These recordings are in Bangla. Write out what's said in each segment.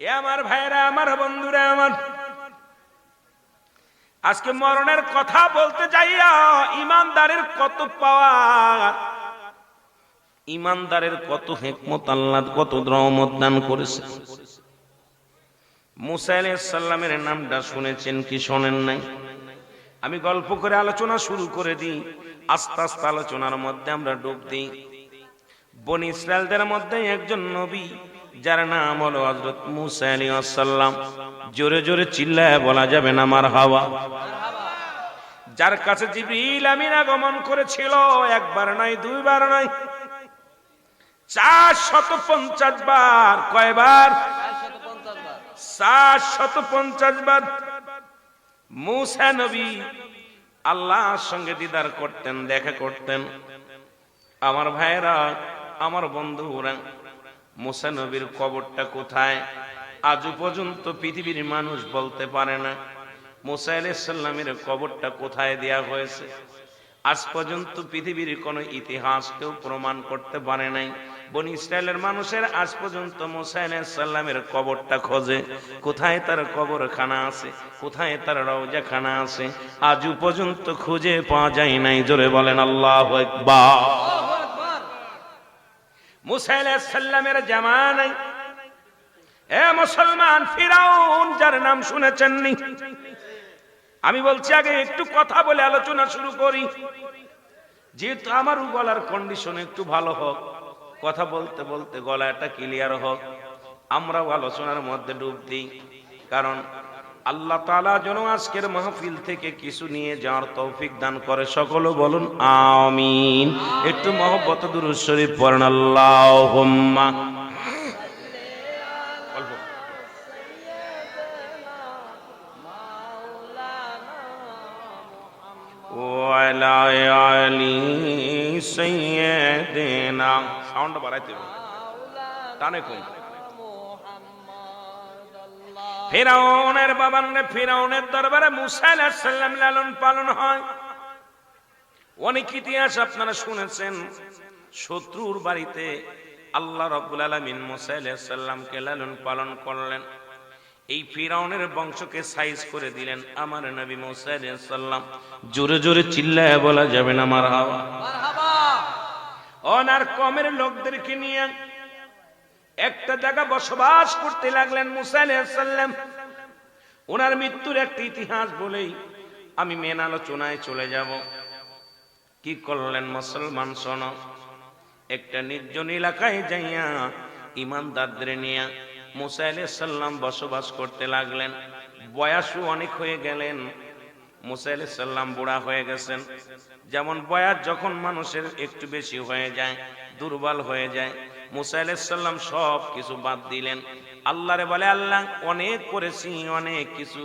এ আমার ভাইরা আমার বন্ধুরা, আমার আজকে মরণের কথা বলতে যাইয়া ইমানদারের কত পাওয়ার। ইমানদারের কত হেকমত, আল্লাহ কত রহমত দান করেছে। মুসা সাল্লামের নামটা শুনেছেন কি শোনেন নাই? আমি গল্প করে আলোচনা শুরু করে দিই। আস্তে আস্তে আলোচনার মধ্যে আমরা ডুব দিই। বন ইসরায়েলদের মধ্যে একজন নবী যার নাম হলো হজরত মুসা আলী আসাল্লাম জোরে জোরে চিল্লায় বলা যাবে না আমার হাওয়া। যার কাছে জিবরিল আমিন আগমন করেছিল, একবার নয়, দুইবার নয়, চার শত পঞ্চাশ বার, কয়বার? চার শত পঞ্চাশ বার। মুসা নবী আল্লাহর সঙ্গে দিদার করতেন, দেখা করতেন। আমার ভাইয়েরা, আমার বন্ধুরা মুসা নবীর কবরটা কোথায়? আজও পর্যন্ত পৃথিবীর মানুষ বলতে পারে না। মুসা আলাইসাল্লামের কবরটা কোথায় দেয়া হয়েছে? আজ পর্যন্ত পৃথিবীর কোনো ইতিহাস কেউ প্রমাণ করতে পারে নাই। বন ইসরায়েলের মানুষের আজ পর্যন্ত মুসা আলাইসাল্লামের কবরটা খোঁজে। কোথায় তার কবরখানা আছে? কোথায় তার রওজাখানা আছে? আজও পর্যন্ত খুঁজে পাওয়া যায় নাই। জোরে বলেন আল্লাহ একবার মুসাইলামের জামানাই এ মুসলমান, ফিরাউন, যার নাম শুনেছেননি। আমি বলছি, আগে একটু কথা বলে আলোচনা শুরু করি। যেহেতু আমার গলার কন্ডিশন একটু ভালো হোক, কথা বলতে বলতে গলাটা ক্লিয়ার হোক, আমরাও আলোচনার মধ্যে ডুব দিই। কারণ আল্লাহ তালা যেন আজকের মাহফিল থেকে কিছু নিয়ে যাওয়ার তৌফিক দান করে সকল বলুন, আমিন। একটু মহব্বত দুরুশ্বরী পড়েন আল্লাহ সাউন্ড বাড়াইতে টানে কম ফেরাউনের বাবার ফেরাউনের দরবারে মুসা আলাইহিস লালন পালন হয়। অনেক ইতিহাস আপনারা শুনেছেন শত্রুর বাড়িতে আল্লাহ রব্বুল আলামিন মুসা আলাইহিস সালামকে লালন পালন করলেন। এই ফিরাউনের বংশকে সাইজ করে দিলেন আমার নবী মুসা আলাইহিস জোরে জোরে চিল্লায় বলা যাবে না আমার হাওয়া ওনার কমের লোকদেরকে নিয়ে একটা জায়গা বসবাস করতে লাগলেন মুসা আলাইহিস ওনার মৃত্যুর একটা ইতিহাস বলেই আমি মেন আলোচনায় চলে যাব। কি করলেন মুসলমান শোন, একটা নির্জন এলাকায় যাইয়া ইমানদারদের নিয়ে মুসা আলাইহিস সালাম বসবাস করতে লাগলেন। বয়সও অনেক হয়ে গেলেন, মুসা আলাইহিস সালাম বুড়া হয়ে গেছেন। যেমন বয়স যখন মানুষের একটু বেশি হয়ে যায়, দুর্বল হয়ে যায় মুসা আলাইহিস সব কিছু বাদ দিলেন। আল্লাহরে বলে, আল্লাহ, অনেক করেছি, অনেক কিছু।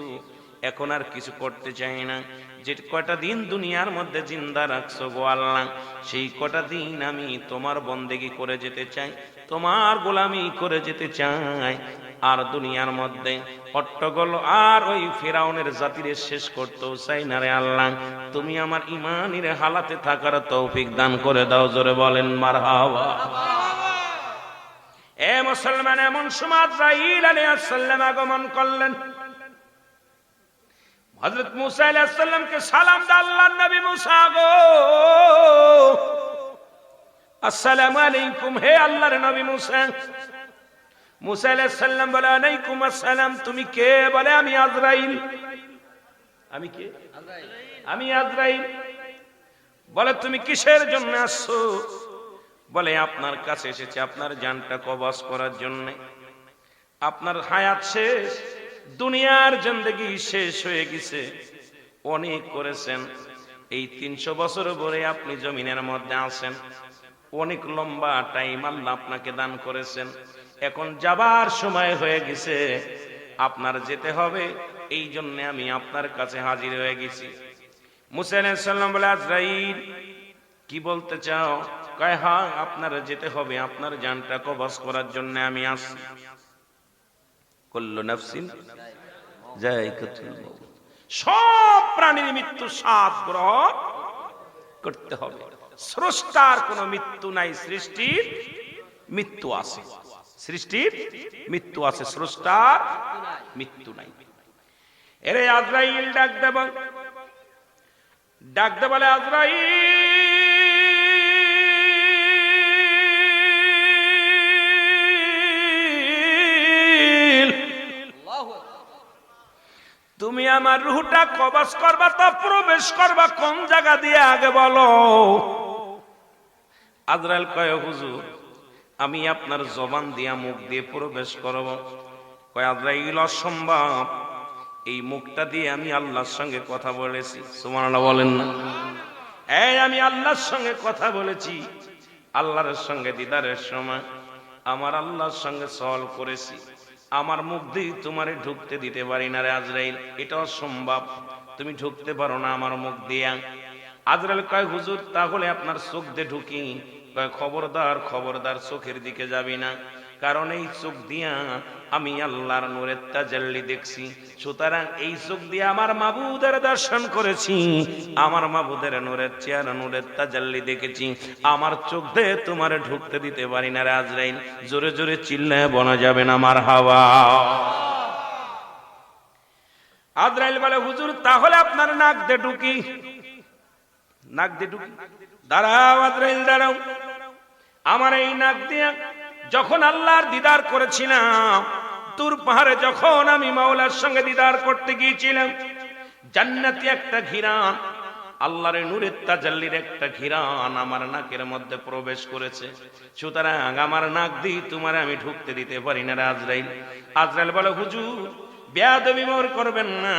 এখন আর কিছু করতে চাই না। যে কটা দিন দুনিয়ার মধ্যে জিন্দা রাখছো গো আল্লাহ, সেই কটা দিন আমি তোমার বন্দেগি করে যেতে চাই, তোমার গোলামি করে যেতে চাই। আর দুনিয়ার মধ্যে হট্টগোল আর ওই ফেরাউনের জাতিরে শেষ করতেও চাই না রে আল্লাহ। তুমি আমার ইমানের হালাতে থাকার তৌফিক দান করে দাও, জোরে বলেন মার হাওয়া এ মুসলমান, এমন সময় আজরাইল আলাইহিস সালাম আগমন করলেন। হযরত মুসা আলাইহিস সালামকে সালাম দা আল্লাহর নবী মুসা গো। আসসালামু আলাইকুম, হে আল্লাহর নবী মুসা। মুসা আলাইহিস সালাম বলে, আলাইকুম আসসালাম, তুমি কে? বলে, আমি আজরাইল। আমি কে? আমি আজরাইল। বলে, তুমি কিসের জন্য আসছো? বলে, আপনার কাছে এসেছে আপনার জানটা কবাস করার জন্য। আপনার হায়াত শেষ, দুনিয়ার জিন্দগি শেষ হয়ে গেছে। অনেক করেছেন। এই তিনশো বছর পরে আপনি জমিনের মধ্যে আছেন। অনেক লম্বা টাইম আল্লাহ আপনাকে দান করেছেন। এখন যাবার সময় হয়ে গেছে। আপনার যেতে হবে। এই জন্য আমি আপনার কাছে হাজির হয়ে গেছি। মুসাইন সাল্লাম বলে, আজরাইল, কি বলতে চাও? কয় হ্যাঁ আপনার যেতে হবে, আপনার জানটা কবজ করার জন্য আমি আসছি। কল্ল নাফসিন। সব প্রাণীর মৃত্যু সাত গ্রহণ করতে হবে। স্রষ্টার কোনো মৃত্যু নাই, সৃষ্টির মৃত্যু আছে। সৃষ্টির মৃত্যু আছে, স্রষ্টার মৃত্যু নাই। এরে আজরাইল ডাক দেব ডাক দে বলে, আজরাইল! তুমি আমার রুহটা কবাস করবা তা প্রবেশ করবা কোন জায়গা দিয়ে? আগে বলো। আজরাইল কয়, হুজুর, আমি আপনার জবান দিয়া মুখ দিয়ে প্রবেশ করব। কয়, আজরাইল, অসম্ভব। এই মুখটা দিয়ে আমি আল্লাহর সঙ্গে কথা বলেছি। সুবহানাল্লাহ বলেন না। এই, আমি আল্লাহর সঙ্গে কথা বলেছি। আল্লাহর সঙ্গে দিদারের সময়। আমার আল্লাহর সঙ্গে সল করেছি। আমার মুখ দিয়ে তোমারে ঢুকতে দিতে পারি না রে আজরাইল এটা অসম্ভব। তুমি ঢুকতে পারো না আমার মুখ দিয়া। আজরাইল কয়, হুজুর, তাহলে আপনার চোখ দিয়ে ঢুকি। কয়, খবরদার খবরদার, চোখের দিকে যাবি না। কারণ এই চোখ দিয়া আমি আল্লাহর নূরের তাজাল্লি দেখছি। সুতরাং এই চোখ দিয়ে আমার মাবুদের দর্শন করেছি। আমার মাবুদের নূরের চেয়ার, নূরের তাজাল্লি দেখেছি। আমার চোখ দিয়ে তোমার ঢুকতে দিতে পারি না রাজরাইল জোরে জোরে চিল্লায় বনা যাবে না আমার হাওয়া। আজরাইল বলে, হুজুর, তাহলে আপনার নাক দে ঢুকি। নাক দে ঢুকি। দাঁড়াও আজরাইল, দাঁড়াও। আমার এই নাক দিয়ে যখন আল্লাহর দিদার করেছিলাম, তুর পাহাড়ে যখন আমি মাওলার সঙ্গে দিদার করতে গিয়েছিলাম, জান্নাতি একটা ঘিরান আল্লাহর নূরের তাজাল্লির একটা ঘিরান আমার নাকের মধ্যে প্রবেশ করেছে। সুতরাং আমার নাক দিয়ে তোমার আমি ঢুকতে দিতে পারি না আজরাইল। আজরাইল বলে, হুজুর, বেয়াদবি মোর করবেন না,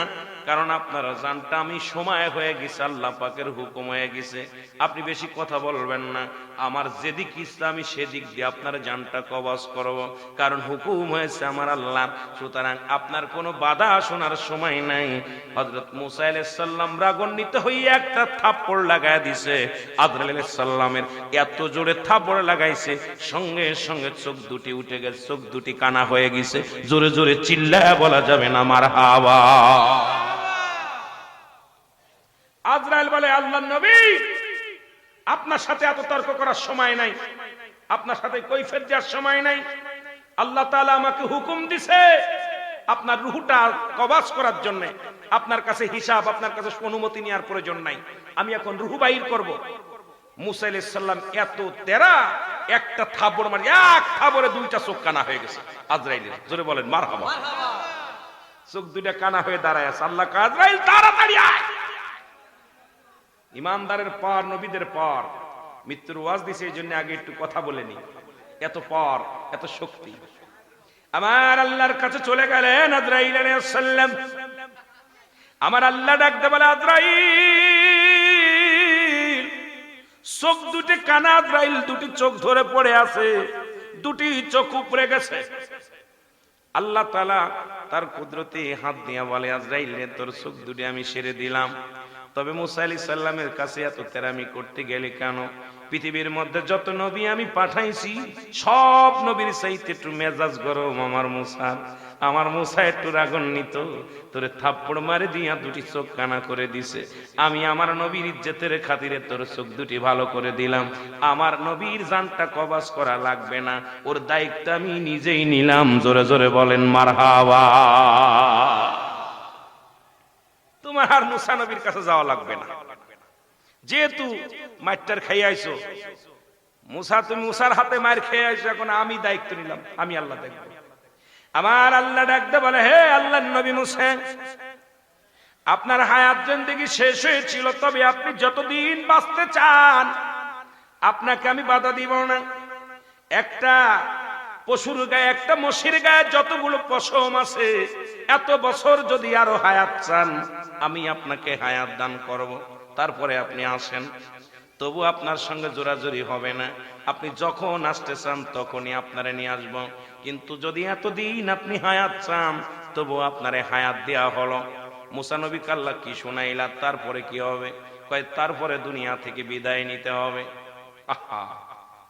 কারণ আপনারা জানটা আমি সময় হয়ে গেছে, আল্লাহ পাকের হুকুম হয়ে গেছে। আপনি বেশি কথা বলবেন না। আমার যেদিক আমি সেদিক দিয়ে আপনার জানটা কবাস করব। কারণ হুকুম হয়েছে আমার আল্লাহ সুতরাং আপনার কোনো বাধা শোনার সময় নাই। হজরত মুসাইল সাল্লাম রাগান্বিত হয়ে একটা থাপ্পড় লাগায় দিছে। আদরাল সাল্লামের এত জোরে থাপ্পড় লাগাইছে, সঙ্গে সঙ্গে চোখ দুটি উঠে গেছে, চোখ দুটি কানা হয়ে গেছে। জোরে জোরে চিল্লায় বলা যাবে না আমার হাওয়া। আজরাইল বলে আল্লাহ নবী আপনার সাথে এত তর্ক করার সময় নাই। আপনার সাথে কৈফের দেওয়ার সময় নাই। আল্লাহ তাআলা আমাকে হুকুম দিছে আপনার রুহুটা কবাস করার জন্য। আপনার কাছে হিসাব, আপনার কাছে অনুমতি নেওয়ার প্রয়োজন নাই। আমি এখন রুহু বাইর করব। মুসা আলাইহিস এত তেরা, একটা থাবড় মারি, এক থাবড়ে দুইটা চোখ কানা হয়ে গেছে। আজরাইলের, জোরে বলেন মার চোখ দুইটা কানা হয়ে দাঁড়ায় আছে। আল্লাহ আজরাইল, তাড়াতাড়ি আয়। ইমানদারের পর, নবীদের পর। মৃত্যুর ওয়াজ দিছে, এই জন্য আগে একটু কথা বলেনি এত পর, এত শক্তি। আমার আল্লাহর কাছে চলে গেলেন আমার আল্লাহ ডাকতে বলে, আজরাইল, চোখ দুটি কানা, আজরাইল দুটি চোখ ধরে পড়ে আছে। দুটি চোখ উপরে গেছে। আল্লাহ তালা তার কুদরতে হাত দিয়া বলে, আজরাইল তোর চোখ দুটি আমি সেরে দিলাম। তবে মুসা আলি সাল্লামের কাছে এত তেরামি করতে গেলে কেন? পৃথিবীর মধ্যে যত নবী আমি পাঠাইছি, সব নবীর চাইতে একটু মেজাজ গরম আমার মুসার আমার মুসা একটু রাগান্বিত। তোরে থাপ্পড় মারে দিয়া দুটি চোখ কানা করে দিছে। আমি আমার নবীর ইজ্জতের খাতিরে তোর চোখ দুটি ভালো করে দিলাম। আমার নবীর জানটা কবাস করা লাগবে না। ওর দায়িত্ব আমি নিজেই নিলাম। জোরে জোরে বলেন মার হাওয়া তোমার আর মুসা নবীর কাছে যাওয়া লাগবে না। যেহেতু মাইটার খাই আইছো, মুসা তুমি মুসার হাতে মার খেয়ে আইছো, এখন আমি দায়িত্ব নিলাম, আমি আল্লাহ দেখব। আমার আল্লাহ ডাকতে বলে, হে আল্লাহ নবী মুসা, আপনার হায়াত জিন্দেগি শেষ হয়েছিল, তবে আপনি যতদিন বাঁচতে চান, আপনাকে আমি বাধা দিব না। একটা পশুর গায়ে, একটা মশির গায়ে যতগুলো পশম আছে, এত বছর যদি আরও হায়াত চান আমি আপনাকে হায়াত দান করব। তারপরে আপনি আসেন। তবু আপনার সঙ্গে জোরাজোরি হবে না। আপনি যখন আসতে চান, তখনই আপনারে নিয়ে আসব। কিন্তু যদি এতদিন আপনি হায়াত চান, তবু আপনারে হায়াত দেওয়া হলো। মুসানবী কাল্লা কি শোনাইলা, তারপরে কি হবে? কয়, তারপরে দুনিয়া থেকে বিদায় নিতে হবে। আহা,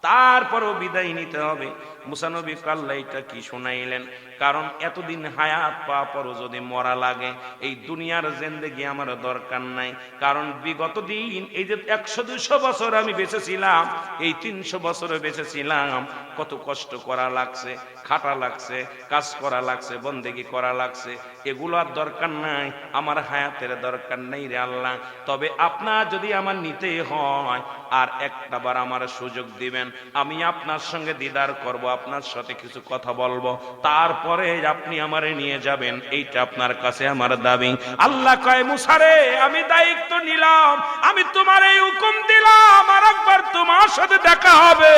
তারপরও বিদায় নিতে হবে। মুসানবী কাল্লা এটা কি শোনাইলেন? কারণ এতদিন হায়াত পাওয়া পরও যদি মরা লাগে, এই দুনিয়ার জেন্দেগি আমার দরকার নাই। কারণ বিগত দিন এই যে একশো দুশো বছর আমি বেঁচেছিলাম, এই তিনশো বছরে বেঁচেছিলাম, কত কষ্ট করা লাগছে, খাটা লাগছে, কাজ করা লাগছে, বন্দেগি করা লাগছে, এগুলো আর দরকার নাই, আমার হায়াতের দরকার নেই রে আল্লাহ। তবে আপনার যদি আমার নিতে হয়, আর একটা বার আমার সুযোগ দিবেন, আমি আপনার সঙ্গে দিদার করব, আপনার সাথে কিছু কথা বলব, তারপরে আপনি আমারে নিয়ে যাবেন এইটা আপনার কাছে আমার দাবি। আল্লাহ কয় মুসারে আমি দায়িত্ব নিলাম আমি তোমার এই হুকুম দিলাম আর একবার তোমার সাথে দেখা হবে।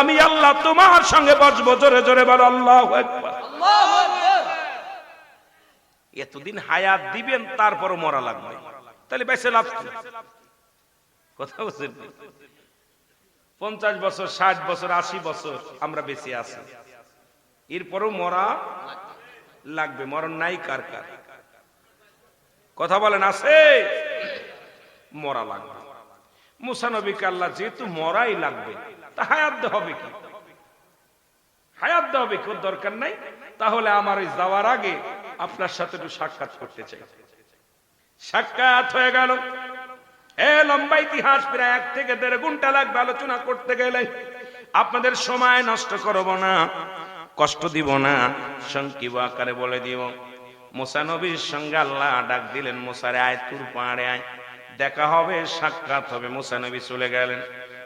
আমি আল্লাহ তোমার সঙ্গে বসবো জোরে জোরে বলো আল্লাহ একবার এতদিন হায়াত দিবেন তারপর মরা লাগবে। তাহলে বেঁচে লাভ কথা বলছেন? পঞ্চাশ বছর ষাট বছর আশি বছর আমরা বেঁচে আছি। এরপরও মরা লাগবে মরণ নাই কার কার? কথা বলেন, আছে? মরা লাগবে। মুসানবীকে আল্লাহ যেহেতু মরাই লাগবে, তা হায়াত হবে কি? হায়াত হবে কেউ দরকার নাই? তাহলে আমার ওই যাওয়ার আগে আপনার সাথে একটু সাক্ষাৎ করতে চাই। সাক্ষাৎ হয়ে গেল। এ লম্বা ইতিহাস, প্রায় এক থেকে দেড় ঘণ্টা লাগবে আলোচনা করতে গেলে। আপনাদের সময় নষ্ট করব না। কষ্ট দিব না। সংক্ষিপ্ত আকারে বলে দিব, মোসা নবীর সঙ্গে আল্লাহ ডাক দিলেন, মোসারে আয়, তুর পাহাড়ে আয়। দেখা হবে, সাক্ষাৎ হবে, মোসা নবী চলে গেলেন।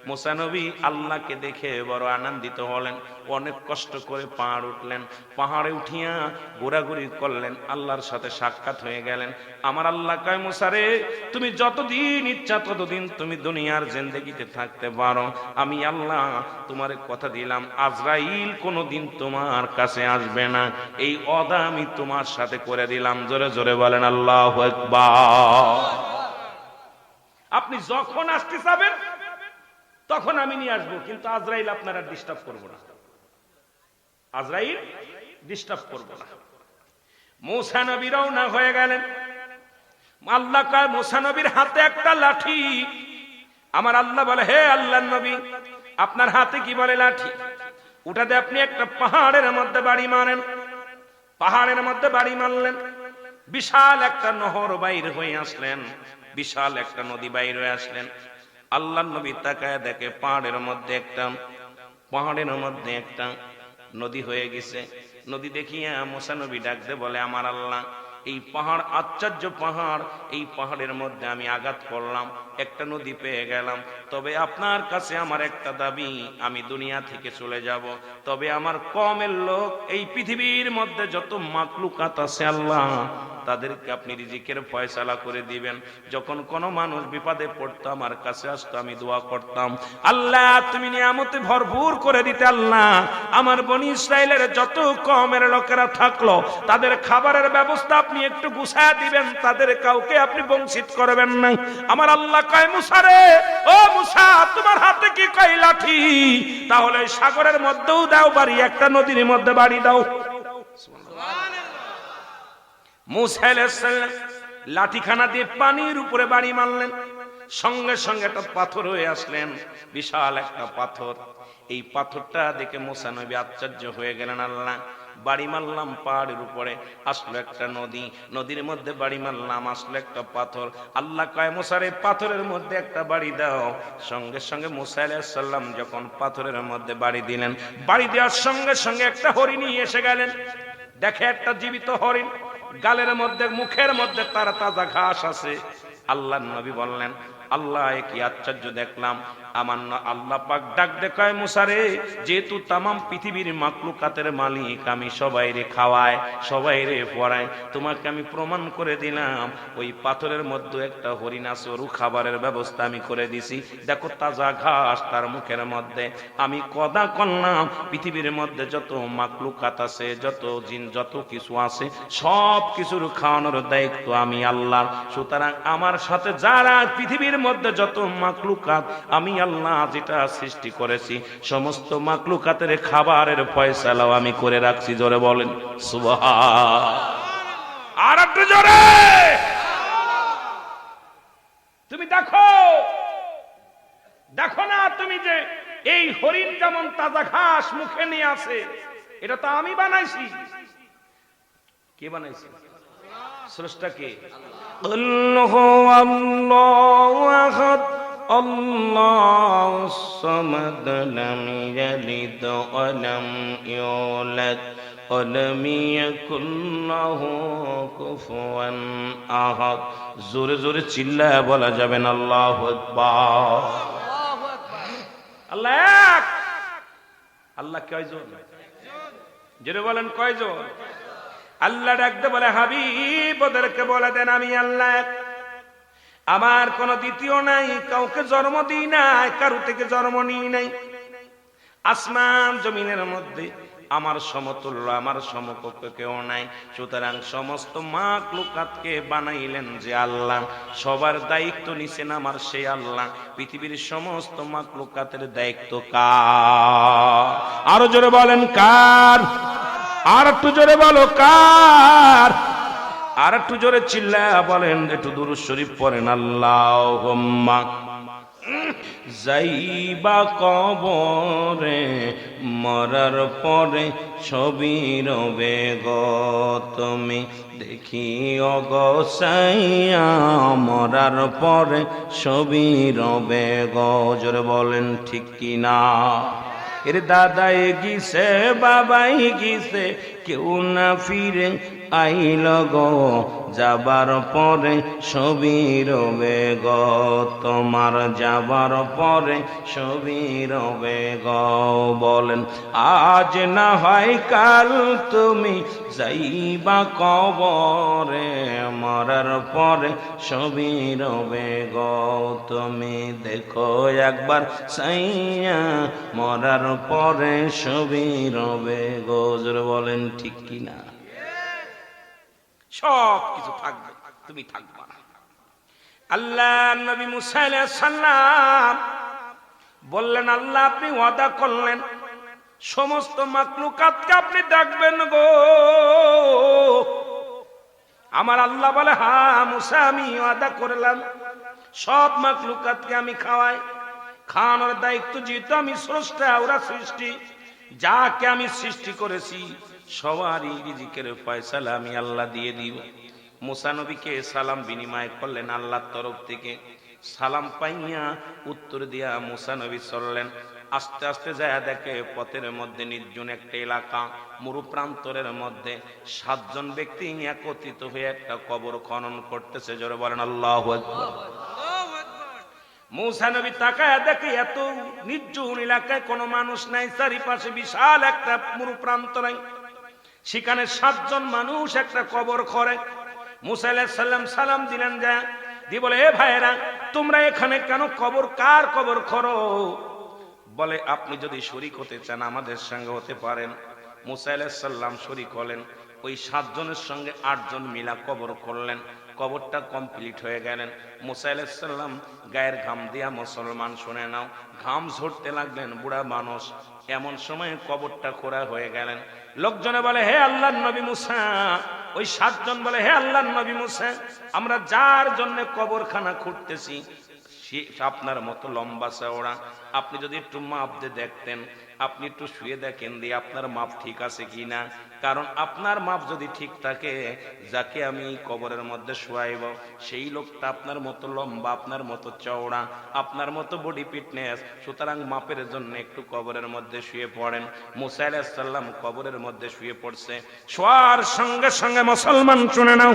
মোসানবী আল্লাহকে দেখে বড় আনন্দিত হলেন, অনেক কষ্ট করে পাহাড় উঠলেন, পাহাড়ে উঠিয়া ঘোরাঘুরি করলেন, আল্লাহর সাথে সাক্ষাৎ হয়ে গেলেন। আমার আল্লাহ কয় মোসারে তুমি যতদিন ইচ্ছা ততদিন তুমি দুনিয়ার জিন্দগিতে থাকতে পারো। আমি আল্লাহ তোমার কথা দিলাম, আজরাইল কোনোদিন তোমার কাছে আসবে না। এই অদা আমি তোমার সাথে করে দিলাম। জোরে জোরে বলেন, আল্লাহ আপনি যখন আসতে চাবেন তখন আমি নিয়ে আসব, কিন্তু আজরাইল আপনারা ডিস্টার্ব করব না। আজরাইল ডিস্টার্ব করব না। মৌসা নবী রওনা হয়ে গেলেন। আল্লাহ কয় নবীর হাতে একটা লাঠি। আমার আল্লাহ বলে, হে আল্লাহ নবী, আপনার হাতে কি বলে লাঠি? ওটাতে আপনি একটা পাহাড়ের মধ্যে বাড়ি মারেন। পাহাড়ের মধ্যে বাড়ি মারলেন। বিশাল একটা নহর বাইর হয়ে আসলেন। বিশাল একটা নদী বাইর হয়ে আসলেন। আল্লাহ নবী তাকায় দেখে, পাহাড়ের মধ্যে একটা, পাহাড়ের মধ্যে একটা নদী হয়ে গেছে। নদী দেখিয়া মোসা নবী ডাকতে বলে, আমার আল্লাহ, এই পাহাড়, আশ্চর্য পাহাড়, এই পাহাড়ের মধ্যে আমি আঘাত করলাম, একটা নদী পেয়ে গেলাম। তবে আপনার কাছে আমার একটা দাবি, আমি দুনিয়া থেকে চলে যাব। তবে আমার কমের লোক, এই পৃথিবীর মধ্যে যত মাকলুকাত আছে আল্লাহ তাদেরকে আপনি রিজিকের ফয়সালা করে দিবেন। যখন কোনো মানুষ বিপদে পড়তো, আমার কাছে আসতো, আমি দোয়া করতাম, আল্লাহ, তুমি নিয়ামতে ভরপুর করে দিতে, আল্লাহ। আমার বনি ইসরায়েলের যত কমের লোকেরা থাকল, তাদের খাবারের ব্যবস্থা আপনি একটু গুছায় দিবেন, তাদের কাউকে আপনি বঞ্চিত করবেন না। আমার আল্লাহ কয় মুসারে ও মুসা, তোমার হাতে কি কয় লাঠি? তাহলে সাগরের মধ্যেও দাও, বাড়ি, একটা নদীর মধ্যে বাড়ি দাও। লাঠিখানা দিয়ে পানির উপরে বাড়ি মারলেন। সঙ্গে সঙ্গে একটা পাথর হয়ে আসলেন, বিশাল একটা পাথর। এই পাথরটা দেখে মোসা নবী আশ্চর্য হয়ে গেলেন, আল্লাহ, বাড়ি মারলাম পাহাড়ের উপরে, আসলো একটা নদী, নদীর মধ্যে বাড়ি মারলাম, আসলো একটা পাথর। আল্লাহ কয় মোসারে পাথরের মধ্যে একটা বাড়ি দাও। সঙ্গে সঙ্গে মুসা আলাইসাল্লাম যখন পাথরের মধ্যে বাড়ি দিলেন, বাড়ি দেওয়ার সঙ্গে সঙ্গে একটা হরিণী এসে গেলেন। দেখে একটা জীবিত হরিণ। গালের মধ্যে, মুখের মধ্যে তার তাজা ঘাস আছে। আল্লাহ নবী বললেন, আল্লাহ কি আশ্চর্য দেখলাম। আমার না আল্লাহ ডাক দেখায় মুসারে যেহেতু তামাম পৃথিবীর মাকলুকাতের মালিক আমি সবাই রে সবাই রে তোমাকে আমি প্রমাণ করে দিলাম, ওই পাথরের মধ্যে একটা হরিণা খাবারের ব্যবস্থা আমি করে দিছি। দেখো তাজা ঘাস তার মুখের মধ্যে। আমি কদা করলাম, পৃথিবীর মধ্যে যত মাকলুকাত আছে, যত জিন, যত কিছু আছে, সব কিছুর খাওয়ানোর দায়িত্ব আমি আল্লাহর। সুতরাং আমার সাথে যারা পৃথিবীর মধ্যে যত মাকলুকাত, আমি আল্লাহ যেটা সৃষ্টি করেছি, সমস্ত মাকলুকাতের খাবারের ফয়সালাও আমি করে রাখছি। জোরে বলেন আর একটু জোরে। তুমি দেখো দেখো না তুমি যে এই হরিণ যেমন তাজা ঘাস মুখে নিয়ে আছে, এটা তো আমি বানাইছি। কে বানাইছি? বানাইছে স্রষ্টাকে আল্লাহ আল্লাহ الله أحد الله الصمد لم يلد ولم يولد ولم يكن له كفوا أحد জোরে জোরে চিল্লায় বলা যাবে না আল্লাহ আকবার আল্লাহ এক আল্লাহ কয়জন জোরে বলেন কয়জন আল্লাহ ডাকতে বলে হাবিব ওদেরকে বলে দেন আমি আল্লাহ এক। আমার কোন দ্বিতীয় নাই, কাউকে জন্ম দিই নাই, কারু থেকে জন্ম নিই নাই। আসমান জমিনের মধ্যে আমার সমতুল্য, আমার সমকক্ষ কেউ নাই। সুতরাং সমস্ত মাক লুকাতকে বানাইলেন যে আল্লাহ। সবার দায়িত্ব নিছেন আমার সেই আল্লাহ। পৃথিবীর সমস্ত মাক লুকাতের দায়িত্ব কার? আরও জোরে বলেন কার? আর একটু জোরে বলো কার? আর একটু জোরে চিল্লা বলেন, একটু দুরুদ শরীফ পড়েন আল্লাহ যাইবা কবরে, মরার পরে ছবি রবে তুমি। দেখি অগসাইয়া মরার পরে ছবি রবে জোরে বলেন, ঠিক কিনা এর দাদাই গিসে বাবাই গিসে কেউ না ফিরে আইল গো, যাবার পরে ছবি রবে গো, তোমার যাবার পরে ছবি রবে গো, বলেন, আজ না হয় কাল তুমি যাইবা কবরে, মরার পরে ছবি রবে গো, তুমি দেখো একবার সাইয়া, মরার পরে ছবি রবে গো বলেন, ঠিক কিনা? সব কিছু থাকবে, তুমি থাকবে না। আল্লাহ নবী মুসা আলাইহিস সালাম বললেন, আল্লাহ আপনি ওয়াদা করলেন, সমস্ত মাকলুকাতকে আপনি ডাকবেন গো। আমার আল্লাহ বলে, হা, মুসা, আমি ওয়াদা করলাম, সব মাকলুকাতকে আমি খাওয়াই। খাওয়ানোর দায়িত্ব যেহেতু আমি স্রষ্টা, ওরা সৃষ্টি, যাকে আমি সৃষ্টি করেছি সবারই রিজিকের ফয়সালা আমি আল্লাহ দিয়ে দিব। মুসা নবীকে সালাম বিনিময় করলেন আল্লাহর তরফ থেকে। সালাম পাইয়া উত্তর দিয়া মুসা নবী চললেন। আস্তে আস্তে যায় দেখে পথের মধ্যে নির্জন একটা এলাকা মরু প্রান্তরের মধ্যে সাতজন ব্যক্তি একত্রিত হয়ে একটা কবর খনন করতেছে। জোরে বলেন, আল্লাহ মৌসা নবী তাকায় দেখে এত নির্জন এলাকায় কোনো মানুষ নাই, চারিপাশে বিশাল একটা মরু প্রান্ত নাই। সেখানে সাতজন মানুষ একটা কবর করে মুসা সাল্লাম সালাম দিলেন যা, দিয়ে বলে, এ ভাইয়েরা, তোমরা এখানে কেন কবর, কার কবর করো বলে, আপনি যদি শরিক হতে চান, আমাদের সঙ্গে হতে পারেন। মুসা সাল্লাম শরিক হলেন। ওই সাতজনের সঙ্গে আটজন মিলা কবর করলেন কবরটা কমপ্লিট হয়ে গেলেন। মুসা সাল্লাম গায়ের ঘাম দিয়া মুসলমান, শুনে নাও, ঘাম ঝরতে লাগলেন বুড়া মানুষ। এমন সময় কবরটা খোরা হয়ে গেলেন। লোকজনে বলে, হে আল্লাহ নবী মুসা। ওই সাতজন বলে, হে আল্লাহ নবী মুসা, আমরা যার জন্য কবরখানা খুঁড়তেছি আপনার মতো লম্বা চওড়া। আপনি যদি একটু মাপ দিয়ে দেখতেন আপনি একটু শুয়ে দেখেন দিয়ে আপনার মাপ ঠিক আছে কি না কারণ আপনার মাপ যদি ঠিক থাকে, যাকে আমি কবরের মধ্যে শোয়াইব, সেই লোকটা আপনার মতো লম্বা, আপনার মতো চওড়া, আপনার মতো বডি ফিটনেস সুতরাং মাপের জন্য একটু কবরের মধ্যে শুয়ে পড়েন। মুসা আলাইসাল্লাম কবরের মধ্যে শুয়ে পড়ছে। শোয়ার সঙ্গে সঙ্গে মুসলমান শুনে নাও।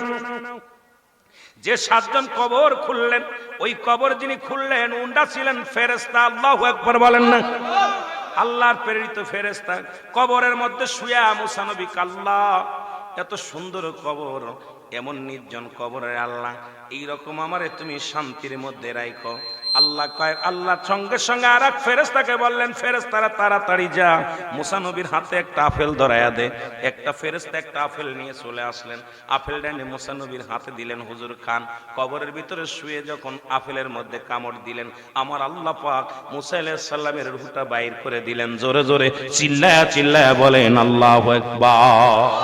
যে সাতজন কবর খুললেন, ওই কবর যিনি খুললেন উন্ডা ছিলেন ফেরেস্তা আল্লাহ একবার বলেন না। আল্লাহর প্রেরিত ফেরেস্তা কবরের মধ্যে শুয়া মুসানবী কাল্লা। এত সুন্দর কবর, এমন নির্জন কবরের আল্লাহ। এইরকম আমারে তুমি শান্তির মধ্যে রাখো আল্লাহ কয়, আল্লাহ সঙ্গে সঙ্গে আর এক ফেরেস্তাকে বললেন ফেরেস্তারা তাড়াতাড়ি যা। মুসা নবীর হাতে একটা আপেল ধরাইয়া দে। একটা ফেরেস্তা একটা আপেল নিয়ে চলে আসলেন। আপেলটা নিয়ে মুসা নবীর হাতে দিলেন, হুজুর খান, কবরের ভিতরে শুয়ে যখন আপেলের মধ্যে কামড় দিলেন, আমার আল্লাহ পাক মুসা সালামের রুহটা বাইর করে দিলেন। জোরে জোরে চিল্লায়া চিল্লায়া বলেন, আল্লাহু আকবার।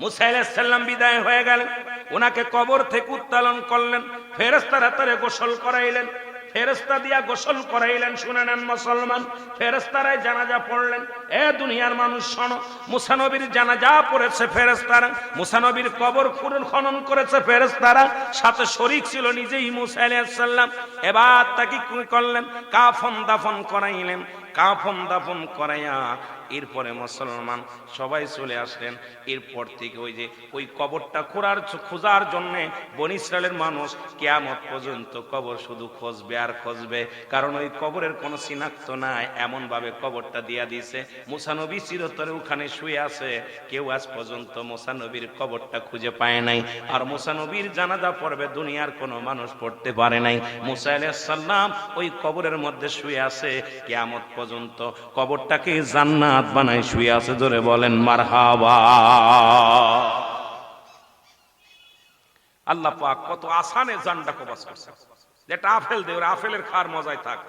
মুসা সালাম বিদায় হয়ে গেলেন। ওনাকে কবর থেকে উত্তোলন করলেন ফেরেস্তারা তারে গোসল করাইলেন ফেরেস্তা দিয়া গোসল করাইলেন, শুনে নেন মুসলমান ফেরেস্তারাই জানাজা পড়লেন, এ দুনিয়ার মানুষ, শোনো, মুসানবীর জানাজা পড়েছে ফেরেস্তারা মুসানবীর কবর খুরন খনন করেছে ফেরেস্তারা সাথে শরিক ছিল নিজেই মুসা আলাইহিস সালাম, এবার তাকে কি করলেন? কাফন দাফন করাইলেন, কাফন দাফন করাইয়া এরপরে মুসলমান সবাই চলে আসলেন। এরপর থেকে ওই যে, ওই কবরটা খোঁড়ার খোঁজার জন্য বন মানুষ কেয়ামত পর্যন্ত কবর শুধু খোঁজবে আর খোঁজবে। কারণ ওই কবরের কোনো চিনাক্ত নাই, এমনভাবে কবরটা দিয়া দিছে মুসানবী চিরতরে ওখানে শুয়ে আছে। কেউ আজ পর্যন্ত মুসানবীর কবরটা খুঁজে পায় নাই। আর মুসানবীর জানাজা পড়বে দুনিয়ার কোনো মানুষ পড়তে পারে নাই। মুসা আলাইহিস ওই কবরের মধ্যে শুয়ে আছে। কেয়ামত পর্যন্ত কবরটাকে জান্নাত বানায় শুয়ে আছে ধরে বলেন, মারহাবা। আল্লাহ পাক কত আসানে জানটা কবাস করছে। যেটা আপেল দে ওর আপেলের খাওয়ার মজায় থাক।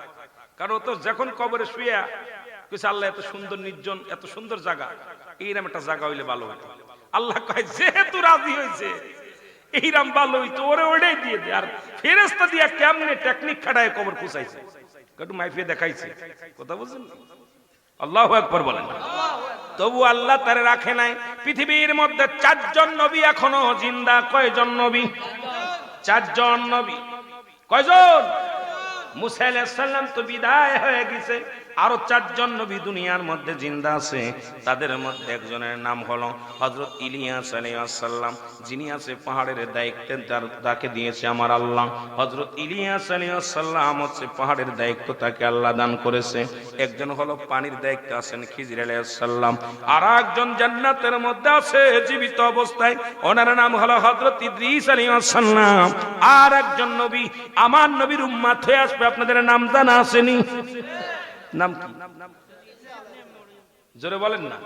কারণ তো যখন কবরে শুয়ে কিছু আল্লাহ, এত সুন্দর নির্জন, এত সুন্দর জায়গা। এইরকম একটা জায়গা হইলে ভালো হতো আল্লাহ কয়, যেহেতু রাজি হয়েছে এইরাম ভালো হইতো, ওরে ওটাই দিয়ে দে। আর ফেরেস্তা দিয়া কেমনে টেকনিক খাটায় কবর পুষাইছে একটু মাইফিয়ে দেখাইছে। কথা বুঝছেন? আল্লাহ একবার বলেন। তবু আল্লাহ তারে রাখে নাই। পৃথিবীর মধ্যে চারজন নবী এখনও জিন্দা, কয়জন নবী? চারজন নবী। কয়জন? মুসাইল তো বিদায় হয়ে গেছে। আরও চারজন নবী দুনিয়ার মধ্যে জিন্দা আছে, তাদের মধ্যে একজনের নাম হলো হযরত ইলিয়াস আলাইহিস সালাম, যিনি আছে পাহাড়ের দায়িত্বে তাকে দিয়েছে আমার আল্লাহ। হযরত ইলিয়াস আলাইহিস সালাম হচ্ছে পাহাড়ের দায়িত্ব, তাকে আল্লাহ দান করেছে। একজন হলো পানির দায়িত্বে আছেন খিজির আলাইহিস সালাম। আর একজন জান্নাতের মধ্যে আছে, জীবিত অবস্থায়, ওনার নাম হলো হযরত ইদ্রিস আলাইহিস সালাম। আর একজন নবী, আমার নবীর উম্মত হয়ে আসবে, আপনাদের নাম জানা আসেনি। নাম কি? জোরে বলেন না।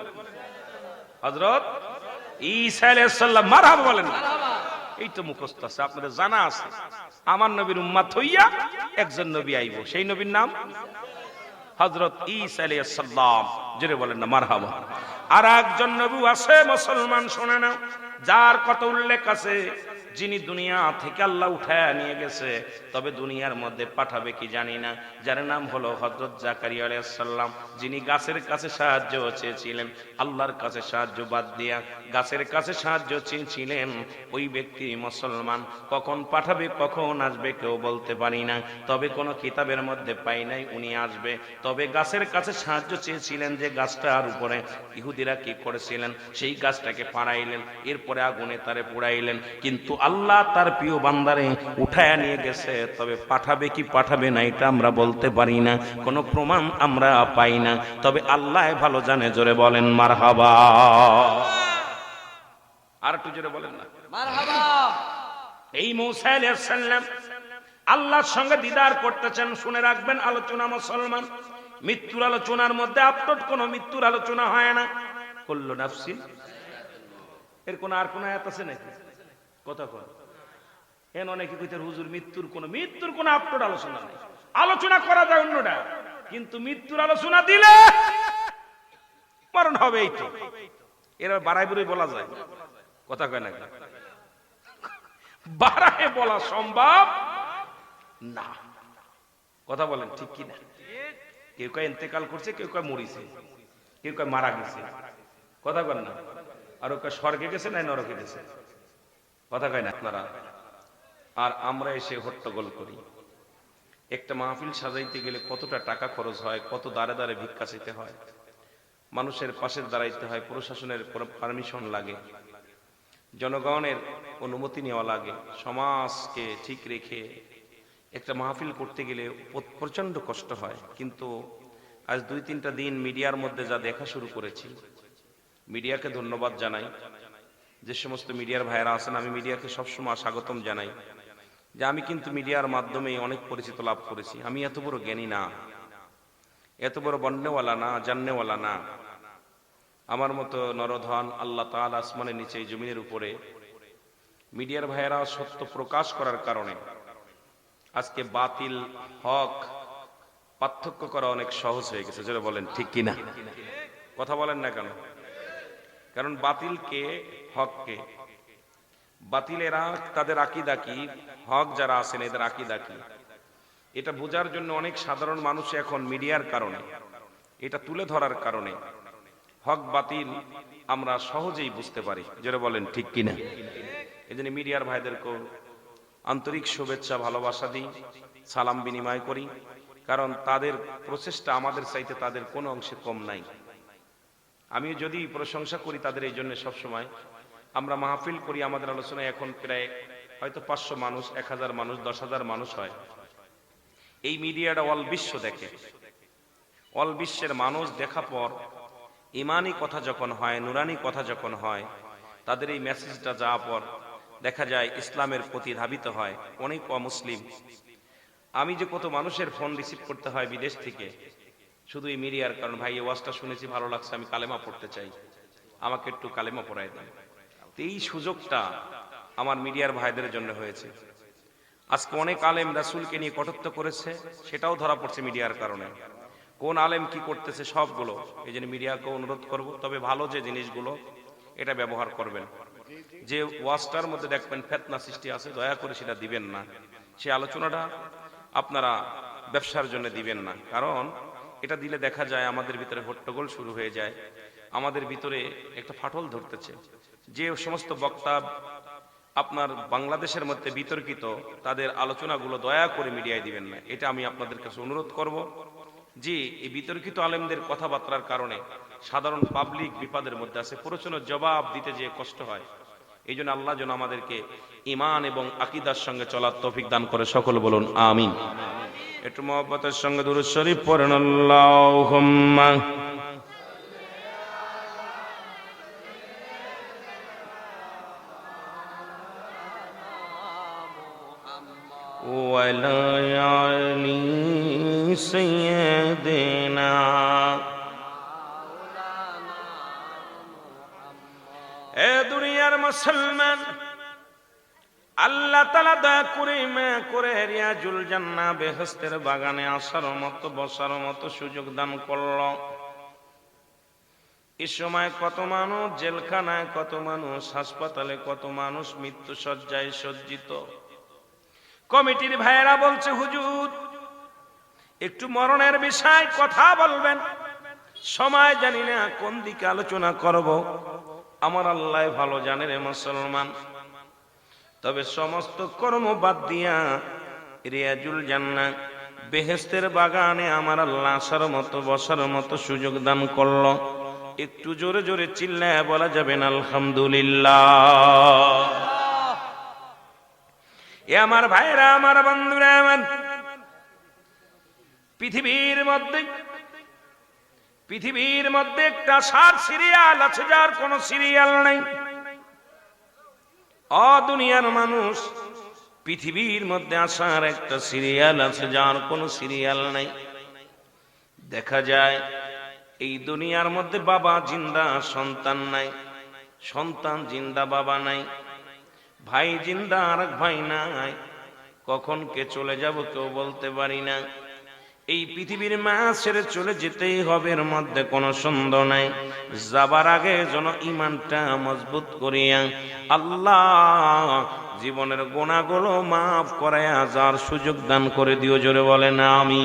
আলাইহিস সালাম মারহাবা বলেন না। এই তো মুখস্থ আছে, আপনাদের জানা আছে। আমার নবীর উম্মত হইয়া একজন নবী আইব। সেই নবীর নাম আলাইহিস সালাম। জোরে বলেন না আর একজন নবী আছে, মুসলমান, শোনে না। যার কত উল্লেখ আছে যিনি দুনিয়া থেকে আল্লাহ উঠায় নিয়ে গেছে, তবে দুনিয়ার মধ্যে পাঠাবে কি জানি না। যার নাম হলো হজরত জাকারিয়া আলাইসাল্লাম যিনি গাছের কাছে সাহায্য চেয়েছিলেন, আল্লাহর কাছে সাহায্য বাদ দিয়া গাছের কাছে সাহায্য চেয়েছিলেন ওই ব্যক্তি মুসলমান। কখন পাঠাবে, কখন আসবে কেউ বলতে পারি না। তবে কোনো কিতাবের মধ্যে পাই নাই, উনি আসবে। তবে গাছের কাছে সাহায্য চেয়েছিলেন যে গাছটার উপরে ইহুদিরা কি করেছিলেন, সেই গাছটাকে পাড়াইলেন, এরপরে আগুনে তারে পুড়াইলেন। কিন্তু আল্লাহ তার প্রিয় বান্দারে উঠায় নিয়ে গেছে তবে পাঠাবে কি পাঠাবে না এটা আমরা বলতে পারি না কোনো প্রমাণ আমরা পাই না। তবে আল্লাহ ভালো জানে জোরে বলেন মার মারহাবা। আর একটু জোরে বলেন না। এই মৌসা আলাইহিস আল্লাহর সঙ্গে দিদার করতেছেন শুনে রাখবেন আলোচনা মুসলমান। মৃত্যুর আলোচনার মধ্যে আপলোড কোনো মৃত্যুর আলোচনা হয় না। কল্লো নাফসিন এর কোন আর কোন আয়াত আছে নাকি? কথা এন অনেকে কইতে হুজুর, মৃত্যুর কোন মৃত্যুর কোন আপলোড আলোচনা নাই। আলোচনা করা যায় অন্যটা, কিন্তু মৃত্যুর আলোচনা দিলে মরণ হবে এরা বাড়াই বুড়ি বলা যায়। কথা কয় না বাড়ায় বলা সম্ভব না। কথা বলেন, ঠিক কি না? কেউ কয় ইন্তেকাল করছে, কেউ কয় মরিছে, কেউ কয় মারা গেছে। কথা কন না? আর ও কয়, স্বর্গে গেছে না নরকে গেছে? কথা কয় না আপনারা? আর আমরা এসে হট্টগোল করি। একটা মাহফিল সাজাইতে গেলে কতটা টাকা খরচ হয়, কত দাঁড়ে দাঁড়ে ভিক্ষা চাইতে হয়? মানুষের পাশে দাঁড়াইতে হয়, প্রশাসনের পারমিশন লাগে। জনগণের অনুমতি নেওয়া লাগে, সমাজকে ঠিক রেখে। একটা মাহফিল করতে গেলে প- প্রচণ্ড কষ্ট হয়, কিন্তু আজ দুই তিনটা দিন মিডিয়ার মধ্যে যা দেখা শুরু করেছি, মিডিয়াকে ধন্যবাদ জানাই। যে সমস্ত মিডিয়ার ভাইয়েরা আছেন, আমি মিডিয়াকে সবসময় স্বাগতম জানাই। যে আমি কিন্তু মিডিয়ার মাধ্যমে অনেক পরিচিত লাভ করেছি। আমি এত বড় জ্ঞানী না। এত বড় বন্যওয়ালা না, জান্নেওয়ালা না। আমার মতো নরধন আল্লাহ তাল আসমানের নিচে জমিনের উপরে মিডিয়ার ভাইয়েরা সত্য প্রকাশ করার কারণে আজকে বাতিল, হক, পার্থক্য করা অনেক সহজ হয়ে গেছে। যেটা বলেন, ঠিক কিনা? কথা বলেন না কেন? কারণ বাতিলকে হককে। বাতিলেরা তাদের আকিদা কি? হক যারা আছেন, এদের আকিদা কি? এটা বোঝার জন্য অনেক সাধারণ মানুষ এখন মিডিয়ার কারণে। এটা তুলে ধরার কারণে। হক, বাতিল আমরা সহজেই বুঝতে পারি। যেটা বলেন, ঠিক কিনা? এই জন্য মিডিয়ার ভাইদেরকেও আন্তরিক শুভেচ্ছা, ভালোবাসা দিই, সালাম বিনিময় করি। কারণ তাদের প্রচেষ্টা আমাদের চাইতে তাদের কোনো অংশে কম নাই। আমি যদি প্রশংসা করি তাদের এই জন্য সবসময়, আমরা মাহফিল করি, আমাদের আলোচনায় এখন প্রায় হয়তো পাঁচশো মানুষ, এক হাজার মানুষ, দশ হাজার মানুষ হয়। এই মিডিয়াটা অল বিশ্ব দেখে। অল বিশ্বের মানুষ দেখা পর, ইমানি কথা যখন হয়, নুরানি কথা যখন হয়, তাদের এই মেসেজটা যাওয়া পর দেখা যায় ইসলামের প্রতি ধাবিত হয়, অনেক অমুসলিম। আমি যে কত মানুষের ফোন রিসিভ করতে হয় বিদেশ থেকে শুধু এই মিডিয়ার কারণ। ভাই, এই ওয়াজটা শুনেছি, ভালো লাগছে, আমি কালেমা পড়তে চাই। আমাকে একটু কালেমা পড়াই দেন। এই সুযোগটা আমার মিডিয়ার ভাইদের জন্য হয়েছে। আজকে অনেক আলেম রাসুলকে নিয়ে কটত্ব করেছে, সেটাও ধরা পড়ছে মিডিয়ার কারণে। কোন আলেম কি করতেছে সবগুলো, এই জন্য মিডিয়াকে অনুরোধ করব। তবে ভালো যে জিনিসগুলো, এটা ব্যবহার করবেন। যে ওয়াজটার মধ্যে দেখবেন ফেতনা সৃষ্টি আছে, দয়া করে সেটা দিবেন না। সে আলোচনাটা আপনারা ব্যবসার জন্য দিবেন না। কারণ এটা দিলে দেখা যায় আমাদের ভিতরে হট্টগোল শুরু হয়ে যায়। আমাদের ভিতরে একটা ফাটল ধরতেছে। যে সমস্ত বক্তা আপনার বাংলাদেশের মধ্যে বিতর্কিত, তাদের আলোচনাগুলো দয়া করে মিডিয়ায় দিবেন না। এটা আমি আপনাদের কাছে অনুরোধ করব যে, এই বিতর্কিত আলেমদের কথাবার্তার কারণে সাধারণ পাবলিক বিপদের মধ্যে আছে প্রচুর জবাব দিতে যে কষ্ট হয়। এই জন্য আল্লাহ যেন আমাদেরকে ইমান এবং আকিদার সঙ্গে চলার তৌফিক দান করে। সকল বলুন, আমিন। একটু মহব্বতের সঙ্গে দুরুদ শরীফ পড়েন আল্লাহুম্মা وعلى آل سيدنا এ দুনিয়ার মুসলমান আল্লাহ তালা দয়া করে মে করে রিয়াজুল জান্না বেহস্তের বাগানে আসার মতো, বসার মতো সুযোগ দান করল। এ সময় কত মানুষ, জেলখানায় কত মানুষ, হাসপাতালে কত মানুষ মৃত্যু সজ্জায় সজ্জিত। কমিটির ভাইয়েরা বলছে, হুজুর, একটু মরণের বিষয় কথা বলবেন। সময় জানি না কোন দিকে আলোচনা করব। আমার আল্লাহ ভালো জানে রে মুসলমান। তবে সমস্ত কর্ম বাদ দিয়া রিয়াজুল জান্না বেহেস্তের বাগানে আমার আল্লাহ মতো, বসার মতো সুযোগ দান করল। একটু জোরে জোরে চিল্লায় বলা যাবেন আলহামদুলিল্লাহ। এ আমার ভাইরা, আমার বন্ধুরা, আমার পৃথিবীর মধ্যে পৃথিবীর মধ্যে একটা সার সিরিয়াল আছে, যার কোনো সিরিয়াল নাই। অ দুনিয়ার মানুষ। পৃথিবীর মধ্যে আসার একটা সিরিয়াল আছে, যার কোনো সিরিয়াল নাই। দেখা যায়, এই দুনিয়ার মধ্যে বাবা জিন্দা, সন্তান নাই। সন্তান জিন্দা, বাবা নাই। ভাই জিন্দা আর ভাই নাই। কখন কে চলে যাব কেউ বলতে পারি না। এই পৃথিবীর মা ছেড়ে চলে যেতেই হবে, এর মধ্যে কোনো সন্দেহ নাই। যাবার আগে যেন ইমানটা মজবুত করিয়া আল্লাহ জীবনের গোনাগুলো মাফ করাইয়া যার সুযোগ দান করে দিও, জোরে বলেন আমি